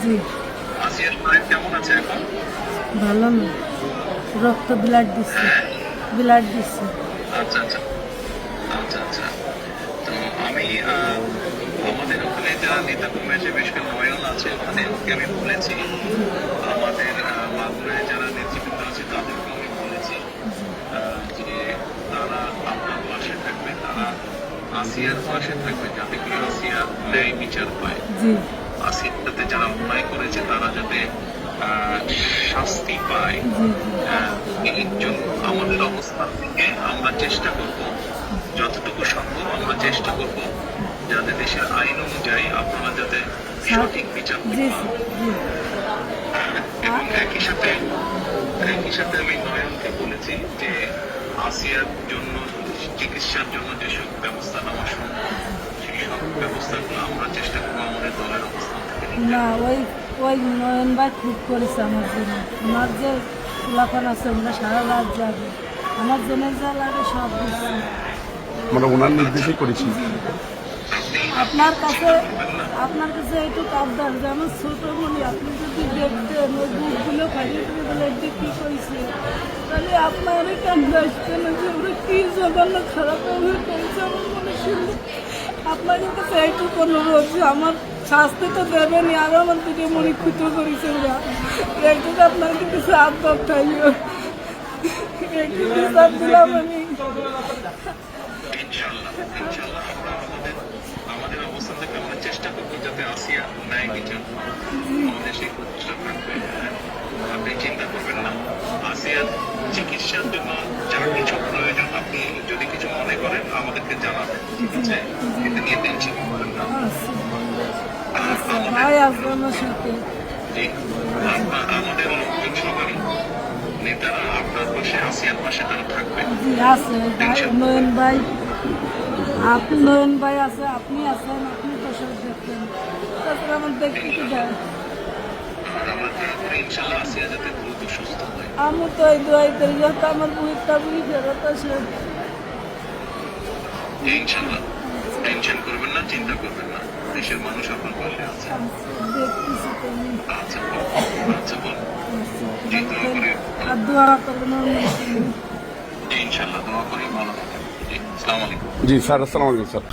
জি ভালো না রক্ত ব্লাড দিচ্ছে ব্লাড দিচ্ছে আচ্ছা আচ্ছা আচ্ছা আচ্ছা তো আমি আমাদের ওখানে যারা নেতা কর্মী আছে বেশ নয়ন আছে ওখানে ওকে আমি বলেছি আমাদের আহ, মাগুরায় যারা নেতৃবৃন্দ আছে তাদেরকে আমি বলেছি আহ, যে তারা আপনার পাশে থাকবে তারা আসিয়ার পাশে থাকবে যাতে করে আসিয়া ন্যায় বিচার পায়। আসিয়াতে যারা অন্যায় করেছে তারা যাতে শাস্তি পায়। এই জন্য আমাদের অবস্থান থেকে আমরা চেষ্টা করব যতটুকু সম্ভব আমরা চেষ্টা করব যাতে দেশের আইন অনুযায়ী আপনারা যাতে সঠিক বিচার এবং একই সাথে একই সাথে আমি নয়নকে বলেছি যে আসিয়ার জন্য চিকিৎসার জন্য যেসব ব্যবস্থা নেওয়া সম্ভব সেই সব ব্যবস্থাগুলো আমরা চেষ্টা করব আমাদের দলের অবস্থান থেকে না ওই ওই নয়ন ভাই খুব করেছে আমার জন্য। আমার যে লাফান আছে আমরা সারা রাত যাবে আমার জন্য যা লাগে সব কিছু আমরা ওনার নির্দেশে করেছি। আপনার কাছে আপনার কাছে একটু আবদার যে আমার ছোট মনি আপনি যদি দেখতেন ওই বুকগুলো ফাটিয়ে ফেলে একটু কী করেছে তাহলে আপনার অনেক কান্দ আসতেন যে ওরা কী জঘন্য খারাপ হবে করেছে আমার মনে শুনলে আপনার কাছে একটু অনুরোধ যে আমার শাস্তি তো দেবেনি আরও আমার দিকে মনে ক্ষুদ্র করেছে ওরা একটু আপনার কিছু আবদার থাকবে একটু বিচার দিলাম আমি ইনশাল্লাহ ইনশাল্লাহ আমরা আমাদের আমাদের অবস্থান থেকে আমরা চেষ্টা করব যাতে আসিয়া ন্যায় বিচার আমাদের সেই থাকবে। আপনি চিন্তা করবেন না। আসিয়ার চিকিৎসার জন্য যা কিছু প্রয়োজন আপনি যদি কিছু মনে করেন আমাদেরকে জানাবেন ঠিক আছে? এটা নিয়ে টেনশন করবেন না। আচ্ছা আমাদের সবারই নেতারা আপনার পাশে আসিয়ার পাশে তারা থাকবে। জি আছে। ভাই নয়ন ভাই আপনি নয়ন ভাই আছে আপনি আছেন আপনি আমার দেখতে কি দেয় হয়। আমি তো এই দোয়াই করি যাতে আমার বুড়িটা বুড়ি ফেরত আসে। ইনশাল্লাহ টেনশন করবেন না চিন্তা করবেন না। দেশের মানুষ আপনার পাশে আছে। আচ্ছা আচ্ছা জি আর দোয়া করবেন ইনশাল্লাহ দোয়া করি ভালো থাকেন। জি আসসালামু আলাইকুম। জি স্যার আসসালামু আলাইকুম স্যার।